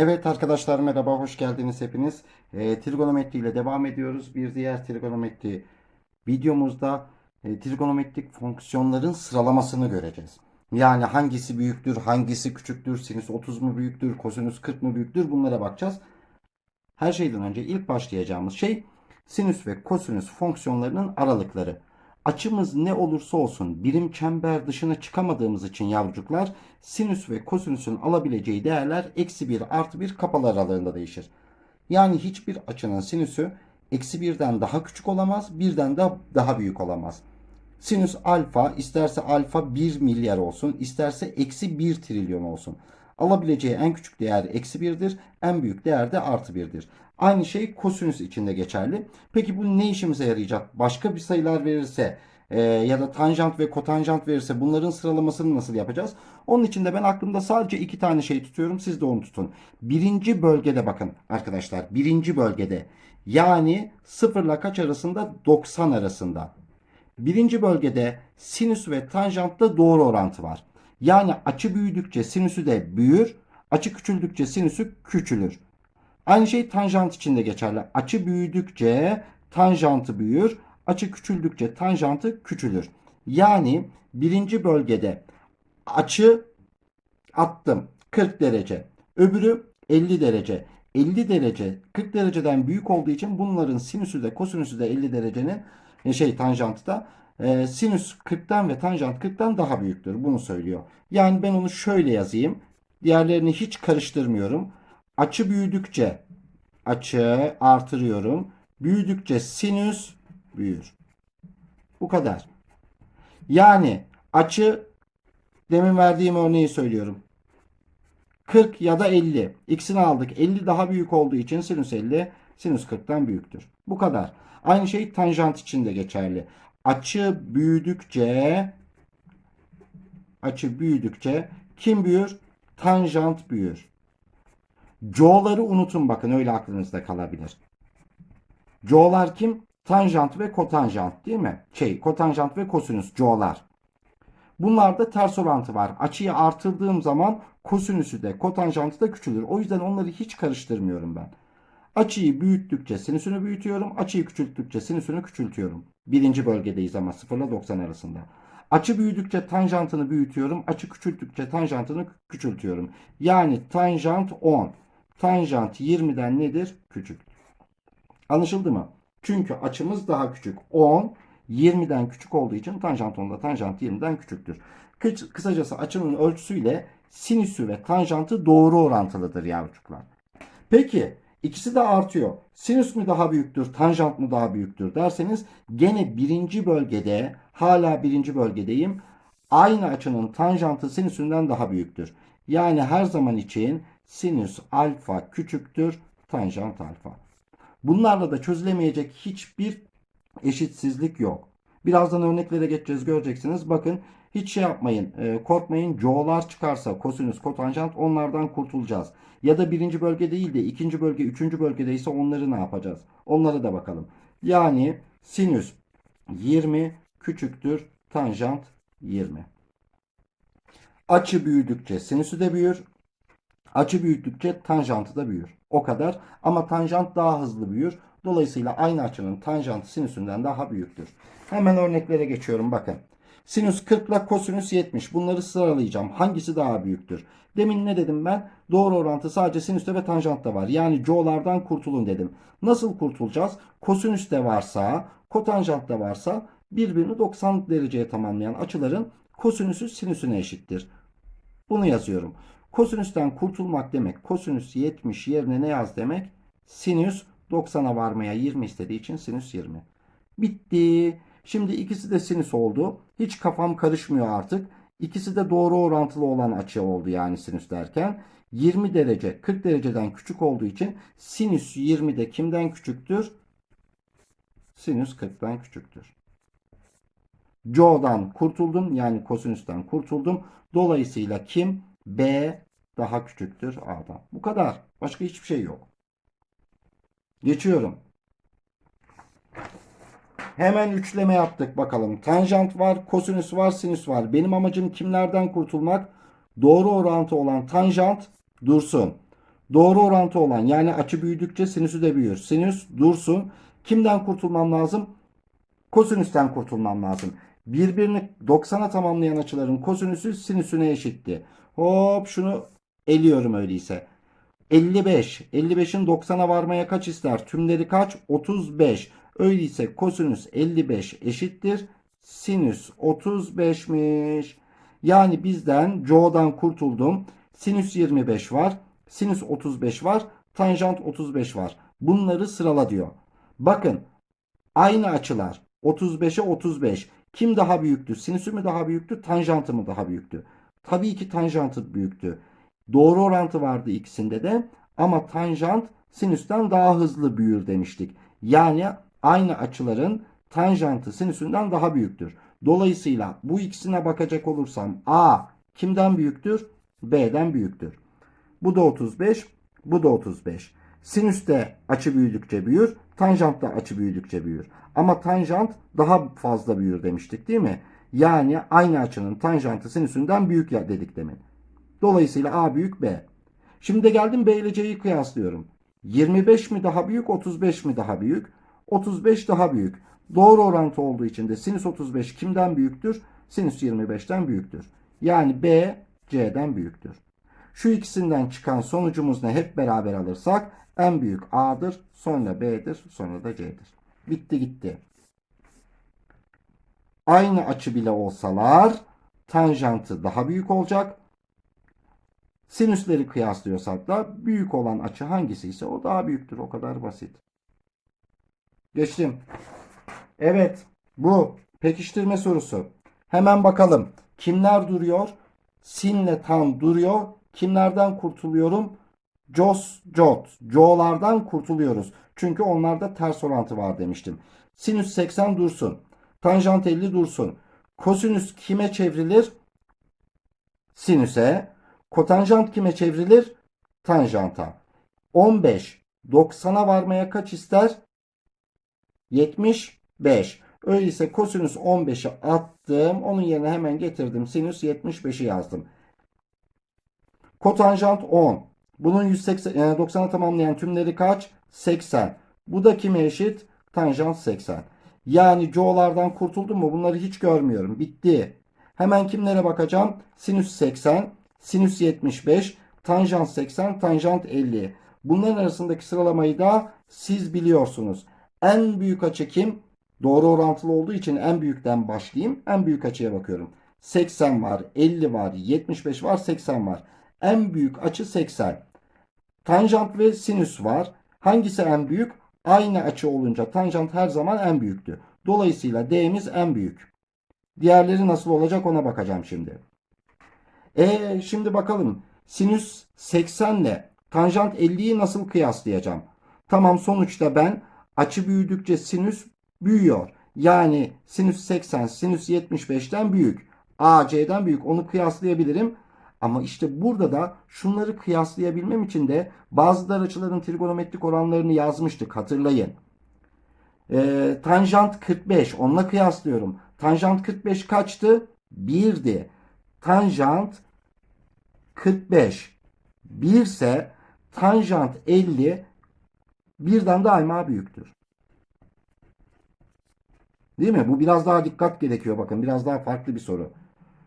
Evet arkadaşlar merhaba hoş geldiniz hepiniz. Ee, trigonometri ile devam ediyoruz. Bir diğer trigonometri videomuzda e, trigonometrik fonksiyonların sıralamasını göreceğiz. Yani hangisi büyüktür, hangisi küçüktür, sinüs 30 mu büyüktür, kosinüs 40 mı büyüktür bunlara bakacağız. Her şeyden önce ilk başlayacağımız şey sinüs ve kosinüs fonksiyonlarının aralıkları. Açımız ne olursa olsun birim çember dışına çıkamadığımız için yavrucuklar sinüs ve kosinüsün alabileceği değerler eksi 1 artı 1 kapalı aralığında değişir. Yani hiçbir açının sinüsü eksi 1'den daha küçük olamaz, birden de daha büyük olamaz. Sinüs alfa isterse alfa 1 milyar olsun, isterse eksi 1 trilyon olsun. Alabileceği en küçük değer eksi 1'dir, en büyük değer de artı 1'dir. Aynı şey kosinüs için de geçerli. Peki bu ne işimize yarayacak? Başka bir sayılar verirse e, ya da tanjant ve kotanjant verirse bunların sıralamasını nasıl yapacağız? Onun için de ben aklımda sadece iki tane şey tutuyorum. Siz de onu tutun. Birinci bölgede bakın arkadaşlar. Birinci bölgede yani 0 ile kaç arasında? 90 arasında. Birinci bölgede sinüs ve tanjantta doğru orantı var. Yani açı büyüdükçe sinüsü de büyür, açı küçüldükçe sinüsü küçülür. Aynı şey tanjant için de geçerli. Açı büyüdükçe tanjantı büyür, açı küçüldükçe tanjantı küçülür. Yani birinci bölgede açı attım 40 derece, öbürü 50 derece. 50 derece 40 dereceden büyük olduğu için bunların sinüsü de kosinüsü de 50 derecenin e, şey tanjantı da e, sinüs 40'tan ve tanjant 40'tan daha büyüktür. Bunu söylüyor. Yani ben onu şöyle yazayım. Diğerlerini hiç karıştırmıyorum. Açı büyüdükçe açı artırıyorum. Büyüdükçe sinüs büyür. Bu kadar. Yani açı demin verdiğim örneği söylüyorum. 40 ya da 50. İkisini aldık. 50 daha büyük olduğu için sinüs 50 sinüs 40'tan büyüktür. Bu kadar. Aynı şey tanjant için de geçerli. Açı büyüdükçe açı büyüdükçe kim büyür? Tanjant büyür. C'ları unutun bakın öyle aklınızda kalabilir. C'lar kim? Tanjant ve kotanjant değil mi? Şey kotanjant ve kosinüs C'lar. Bunlarda ters orantı var. Açıyı artırdığım zaman kosinüsü de kotanjantı da küçülür. O yüzden onları hiç karıştırmıyorum ben. Açıyı büyüttükçe sinüsünü büyütüyorum. Açıyı küçülttükçe sinüsünü küçültüyorum. Birinci bölgedeyiz ama 0 ile 90 arasında. Açı büyüdükçe tanjantını büyütüyorum. Açı küçülttükçe tanjantını küçültüyorum. Yani tanjant 10. Tanjant 20'den nedir? Küçük. Anlaşıldı mı? Çünkü açımız daha küçük. 10 20'den küçük olduğu için tanjant 10'da tanjant 20'den küçüktür. Kıs- Kısacası açının ölçüsüyle sinüsü ve tanjantı doğru orantılıdır yavrucuklar. Peki ikisi de artıyor. Sinüs mü daha büyüktür, tanjant mı daha büyüktür derseniz gene birinci bölgede hala birinci bölgedeyim. Aynı açının tanjantı sinüsünden daha büyüktür. Yani her zaman için sinüs alfa küçüktür tanjant alfa. Bunlarla da çözülemeyecek hiçbir eşitsizlik yok. Birazdan örneklere geçeceğiz göreceksiniz. Bakın hiç şey yapmayın e, korkmayın. C'lar çıkarsa kosinüs kotanjant onlardan kurtulacağız. Ya da birinci bölge değil de ikinci bölge üçüncü bölgedeyse onları ne yapacağız? Onlara da bakalım. Yani sinüs 20 küçüktür tanjant 20. Açı büyüdükçe sinüsü de büyür. Açı büyüdükçe tanjantı da büyür. O kadar. Ama tanjant daha hızlı büyür. Dolayısıyla aynı açının tanjantı sinüsünden daha büyüktür. Hemen örneklere geçiyorum bakın. Sinüs 40 ile kosinüs 70. Bunları sıralayacağım. Hangisi daha büyüktür? Demin ne dedim ben? Doğru orantı sadece sinüste ve tanjantta var. Yani C'lardan kurtulun dedim. Nasıl kurtulacağız? Kosinüste varsa, kotanjantta varsa birbirini 90 dereceye tamamlayan açıların kosinüsü sinüsüne eşittir. Bunu yazıyorum. Kosinüsten kurtulmak demek. Kosinüs 70 yerine ne yaz demek? Sinüs 90'a varmaya 20 istediği için sinüs 20. Bitti. Şimdi ikisi de sinüs oldu. Hiç kafam karışmıyor artık. İkisi de doğru orantılı olan açı oldu yani sinüs derken. 20 derece 40 dereceden küçük olduğu için sinüs 20 de kimden küçüktür? Sinüs 40'tan küçüktür. C'dan kurtuldum yani kosinüsten kurtuldum. Dolayısıyla kim? B daha küçüktür A'dan. Bu kadar. Başka hiçbir şey yok. Geçiyorum. Hemen üçleme yaptık bakalım. Tanjant var, kosinüs var, sinüs var. Benim amacım kimlerden kurtulmak? Doğru orantı olan tanjant dursun. Doğru orantı olan yani açı büyüdükçe sinüsü de büyür. Sinüs dursun. Kimden kurtulmam lazım? Kosinüsten kurtulmam lazım. Birbirini 90'a tamamlayan açıların kosinüsü sinüsüne eşitti. Hop şunu eliyorum öyleyse. 55. 55'in 90'a varmaya kaç ister? Tümleri kaç? 35. Öyleyse kosinüs 55 eşittir. Sinüs 35'miş. Yani bizden Joe'dan kurtuldum. Sinüs 25 var. Sinüs 35 var. Tanjant 35 var. Bunları sırala diyor. Bakın aynı açılar 35'e 35. Kim daha büyüktü? Sinüsü mü daha büyüktü? Tanjantı mı daha büyüktü? Tabii ki tanjantı büyüktü. Doğru orantı vardı ikisinde de ama tanjant sinüsten daha hızlı büyür demiştik. Yani aynı açıların tanjantı sinüsünden daha büyüktür. Dolayısıyla bu ikisine bakacak olursam A kimden büyüktür? B'den büyüktür. Bu da 35, bu da 35. Sinüs de açı büyüdükçe büyür, tanjant da açı büyüdükçe büyür. Ama tanjant daha fazla büyür demiştik değil mi? Yani aynı açının tanjantı sinüsünden büyük ya dedik demin. Dolayısıyla A büyük B. Şimdi de geldim B ile C'yi kıyaslıyorum. 25 mi daha büyük, 35 mi daha büyük? 35 daha büyük. Doğru orantı olduğu için de sinüs 35 kimden büyüktür? Sinüs 25'ten büyüktür. Yani B C'den büyüktür. Şu ikisinden çıkan sonucumuz ne? Hep beraber alırsak en büyük A'dır, sonra B'dir, sonra da C'dir. Bitti gitti. Aynı açı bile olsalar tanjantı daha büyük olacak. Sinüsleri kıyaslıyorsak da büyük olan açı hangisi ise o daha büyüktür. O kadar basit. Geçtim. Evet bu pekiştirme sorusu. Hemen bakalım. Kimler duruyor? Sinle tan duruyor. Kimlerden kurtuluyorum? Jos, Jot, Jo'lardan kurtuluyoruz. Çünkü onlarda ters orantı var demiştim. Sinüs 80 dursun. Tanjant 50 dursun. Kosinüs kime çevrilir? Sinüse. Kotanjant kime çevrilir? Tanjanta. 15. 90'a varmaya kaç ister? 75. Öyleyse kosinüs 15'i attım. Onun yerine hemen getirdim. Sinüs 75'i yazdım. Kotanjant 10. Bunun 180, yani 90'a tamamlayan tümleri kaç? 80. Bu da kime eşit? Tanjant 80. Yani Joe'lardan kurtuldum mu? Bunları hiç görmüyorum. Bitti. Hemen kimlere bakacağım? Sinüs 80, sinüs 75, tanjant 80, tanjant 50. Bunların arasındaki sıralamayı da siz biliyorsunuz. En büyük açı kim? Doğru orantılı olduğu için en büyükten başlayayım. En büyük açıya bakıyorum. 80 var, 50 var, 75 var, 80 var. En büyük açı 80. Tanjant ve sinüs var. Hangisi en büyük? Aynı açı olunca tanjant her zaman en büyüktü. Dolayısıyla D'miz en büyük. Diğerleri nasıl olacak ona bakacağım şimdi. E şimdi bakalım. Sinüs 80 ile tanjant 50'yi nasıl kıyaslayacağım? Tamam sonuçta ben açı büyüdükçe sinüs büyüyor. Yani sinüs 80 sinüs 75'ten büyük. AC'den büyük. Onu kıyaslayabilirim. Ama işte burada da şunları kıyaslayabilmem için de bazı dar açıların trigonometrik oranlarını yazmıştık hatırlayın. Ee, tanjant 45 onunla kıyaslıyorum. Tanjant 45 kaçtı? 1'di. Tanjant 45 1 ise tanjant 50 birden daima büyüktür. Değil mi? Bu biraz daha dikkat gerekiyor bakın. Biraz daha farklı bir soru.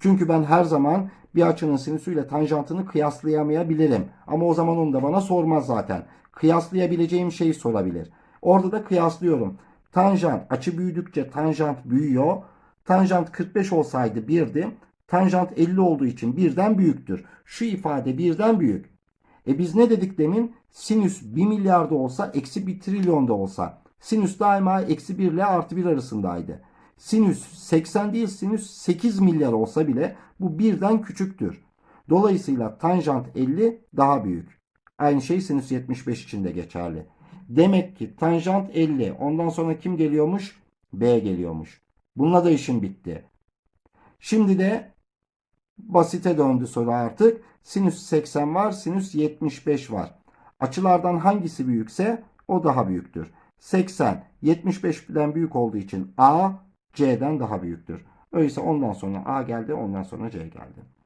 Çünkü ben her zaman bir açının sinüsüyle tanjantını kıyaslayamayabilirim. Ama o zaman onu da bana sormaz zaten. Kıyaslayabileceğim şeyi sorabilir. Orada da kıyaslıyorum. Tanjant açı büyüdükçe tanjant büyüyor. Tanjant 45 olsaydı 1'di. Tanjant 50 olduğu için birden büyüktür. Şu ifade birden büyük. E biz ne dedik demin? Sinüs 1 milyarda olsa eksi 1 trilyonda olsa. Sinüs daima eksi 1 ile artı 1 arasındaydı. Sinüs 80 değil sinüs 8 milyar olsa bile bu birden küçüktür. Dolayısıyla tanjant 50 daha büyük. Aynı şey sinüs 75 için de geçerli. Demek ki tanjant 50. Ondan sonra kim geliyormuş? B geliyormuş. Bununla da işim bitti. Şimdi de basite döndü soru artık. Sinüs 80 var, sinüs 75 var. Açılardan hangisi büyükse o daha büyüktür. 80 75'den büyük olduğu için A C'den daha büyüktür. Öyleyse ondan sonra A geldi, ondan sonra C geldi.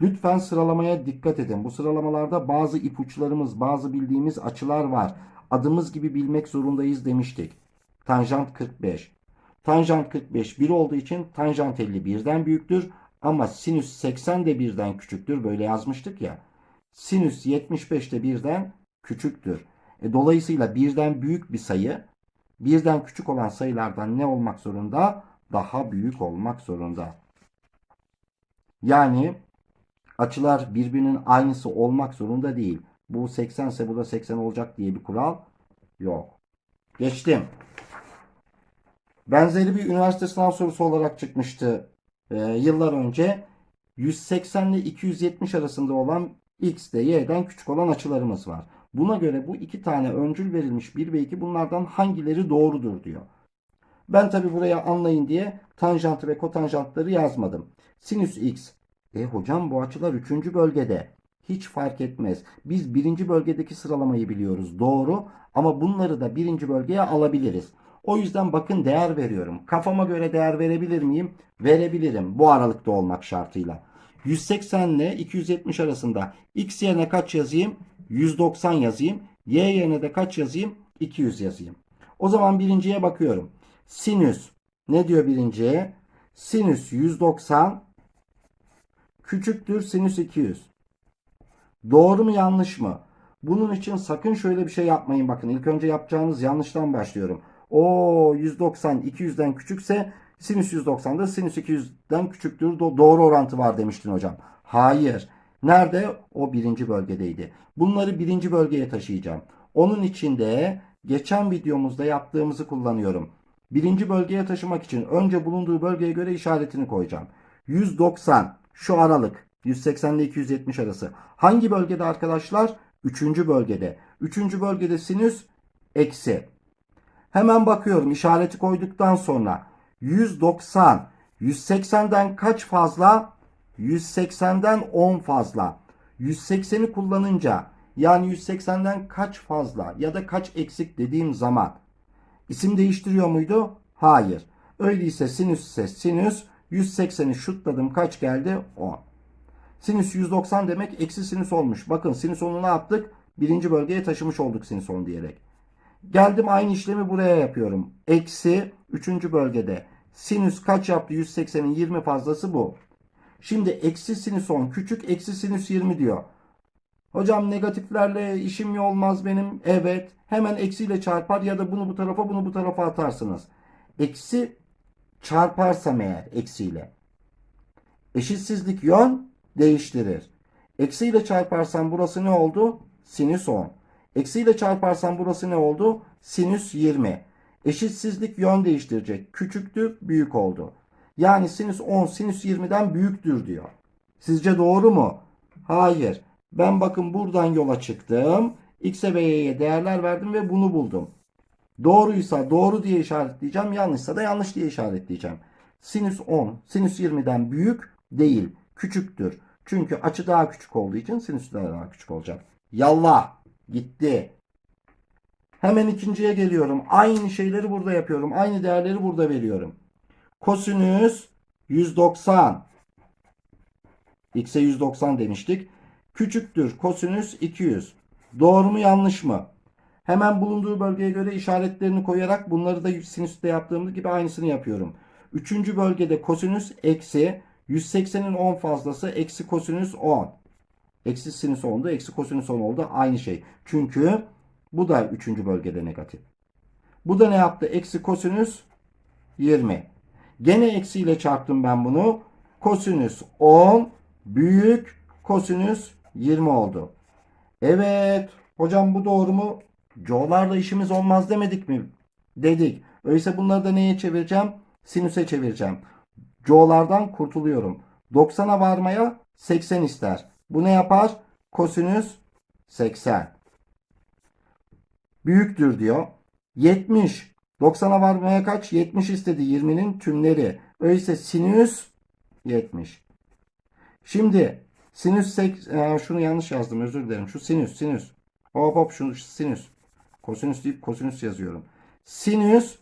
Lütfen sıralamaya dikkat edin. Bu sıralamalarda bazı ipuçlarımız, bazı bildiğimiz açılar var. Adımız gibi bilmek zorundayız demiştik. Tanjant 45. Tanjant 45 1 olduğu için tanjant 50 birden büyüktür. Ama sinüs 80 de birden küçüktür. Böyle yazmıştık ya. Sinüs 75 de birden küçüktür. E, dolayısıyla birden büyük bir sayı birden küçük olan sayılardan ne olmak zorunda? Daha büyük olmak zorunda. Yani açılar birbirinin aynısı olmak zorunda değil. Bu 80 ise bu da 80 olacak diye bir kural yok. Geçtim. Benzeri bir üniversite sınav sorusu olarak çıkmıştı e, yıllar önce. 180 ile 270 arasında olan x de y'den küçük olan açılarımız var. Buna göre bu iki tane öncül verilmiş 1 ve 2 bunlardan hangileri doğrudur diyor. Ben tabi buraya anlayın diye tanjantı ve kotanjantları yazmadım. Sinüs x. E hocam bu açılar 3. bölgede. Hiç fark etmez. Biz birinci bölgedeki sıralamayı biliyoruz. Doğru. Ama bunları da birinci bölgeye alabiliriz. O yüzden bakın değer veriyorum. Kafama göre değer verebilir miyim? Verebilirim. Bu aralıkta olmak şartıyla. 180 ile 270 arasında x yerine kaç yazayım? 190 yazayım. Y yerine de kaç yazayım? 200 yazayım. O zaman birinciye bakıyorum. Sinüs ne diyor birinciye? Sinüs 190 küçüktür sinüs 200. Doğru mu yanlış mı? Bunun için sakın şöyle bir şey yapmayın. Bakın ilk önce yapacağınız yanlıştan başlıyorum. O 190 200'den küçükse sinüs 190 da sinüs 200'den küçüktür. Do- doğru orantı var demiştin hocam. Hayır. Nerede? O birinci bölgedeydi. Bunları birinci bölgeye taşıyacağım. Onun için de geçen videomuzda yaptığımızı kullanıyorum. Birinci bölgeye taşımak için önce bulunduğu bölgeye göre işaretini koyacağım. 190 şu aralık 180 ile 270 arası. Hangi bölgede arkadaşlar? Üçüncü bölgede. Üçüncü bölgede sinüs eksi. Hemen bakıyorum işareti koyduktan sonra 190 180'den kaç fazla? 180'den 10 fazla. 180'i kullanınca yani 180'den kaç fazla ya da kaç eksik dediğim zaman isim değiştiriyor muydu? Hayır. Öyleyse sinüs ise sinüs 180'i şutladım kaç geldi? 10. Sinüs 190 demek eksi sinüs olmuş. Bakın sinüs 10'u ne yaptık? Birinci bölgeye taşımış olduk sinüs 10 diyerek. Geldim aynı işlemi buraya yapıyorum. Eksi 3. bölgede. Sinüs kaç yaptı? 180'in 20 fazlası bu. Şimdi eksi sinüs 10 küçük eksi sinüs 20 diyor. Hocam negatiflerle işim mi olmaz benim? Evet. Hemen eksiyle çarpar ya da bunu bu tarafa bunu bu tarafa atarsınız. Eksi çarparsam eğer eksiyle. Eşitsizlik yön değiştirir. Eksiyle çarparsam burası ne oldu? Sinüs 10. Eksiyle çarparsam burası ne oldu? Sinüs 20. Eşitsizlik yön değiştirecek. Küçüktür, büyük oldu. Yani sinüs 10 sinüs 20'den büyüktür diyor. Sizce doğru mu? Hayır. Ben bakın buradan yola çıktım. X'e ve Y'ye değerler verdim ve bunu buldum. Doğruysa doğru diye işaretleyeceğim. Yanlışsa da yanlış diye işaretleyeceğim. Sinüs 10 sinüs 20'den büyük değil. Küçüktür. Çünkü açı daha küçük olduğu için sinüs daha küçük olacak. Yallah. Gitti. Hemen ikinciye geliyorum. Aynı şeyleri burada yapıyorum. Aynı değerleri burada veriyorum. Kosinüs 190. X'e 190 demiştik. Küçüktür kosinüs 200. Doğru mu yanlış mı? Hemen bulunduğu bölgeye göre işaretlerini koyarak bunları da sinüste yaptığımız gibi aynısını yapıyorum. Üçüncü bölgede kosinüs eksi 180'in 10 fazlası eksi kosinüs 10. Eksi sinüs 10'da eksi kosinüs 10 oldu. Aynı şey. Çünkü bu da üçüncü bölgede negatif. Bu da ne yaptı? Eksi kosinüs 20. Gene eksiyle çarptım ben bunu. Kosinüs 10 büyük kosinüs 20 oldu. Evet. Hocam bu doğru mu? Coğlarla işimiz olmaz demedik mi? Dedik. Öyleyse bunları da neye çevireceğim? Sinüse çevireceğim. Coğlardan kurtuluyorum. 90'a varmaya 80 ister. Bu ne yapar? Kosinüs 80. Büyüktür diyor. 70. 90'a varmaya kaç? 70 istedi. 20'nin tümleri. Öyleyse sinüs 70. Şimdi sinüs sek- e, şunu yanlış yazdım özür dilerim. Şu sinüs sinüs. Hop hop şu sinüs. Kosinüs deyip kosinüs yazıyorum. Sinüs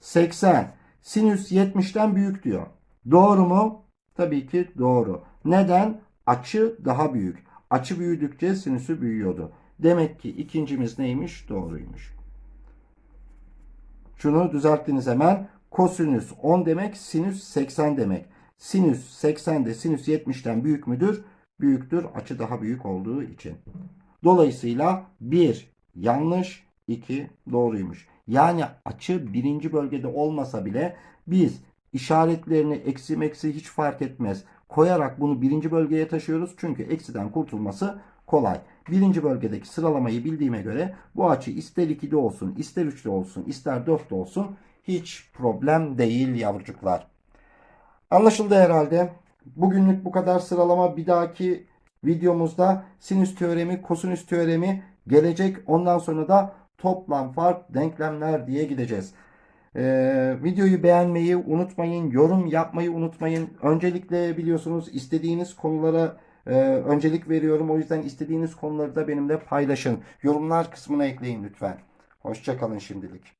80. Sinüs 70'ten büyük diyor. Doğru mu? Tabii ki doğru. Neden? Açı daha büyük. Açı büyüdükçe sinüsü büyüyordu. Demek ki ikincimiz neymiş? Doğruymuş. Şunu düzelttiniz hemen. Kosinüs 10 demek, sinüs 80 demek. Sinüs 80 de sinüs 70'ten büyük müdür? Büyüktür. Açı daha büyük olduğu için. Dolayısıyla 1 yanlış, 2 doğruymuş. Yani açı birinci bölgede olmasa bile biz işaretlerini eksi meksi hiç fark etmez. Koyarak bunu birinci bölgeye taşıyoruz. Çünkü eksiden kurtulması kolay. Birinci bölgedeki sıralamayı bildiğime göre bu açı ister 2'de olsun, ister 3'de olsun, ister 4'de olsun hiç problem değil yavrucuklar. Anlaşıldı herhalde. Bugünlük bu kadar sıralama. Bir dahaki videomuzda sinüs teoremi, kosinüs teoremi gelecek. Ondan sonra da toplam fark denklemler diye gideceğiz. Ee, videoyu beğenmeyi unutmayın, yorum yapmayı unutmayın. Öncelikle biliyorsunuz istediğiniz konulara e, öncelik veriyorum. O yüzden istediğiniz konuları da benimle paylaşın. Yorumlar kısmına ekleyin lütfen. Hoşçakalın şimdilik.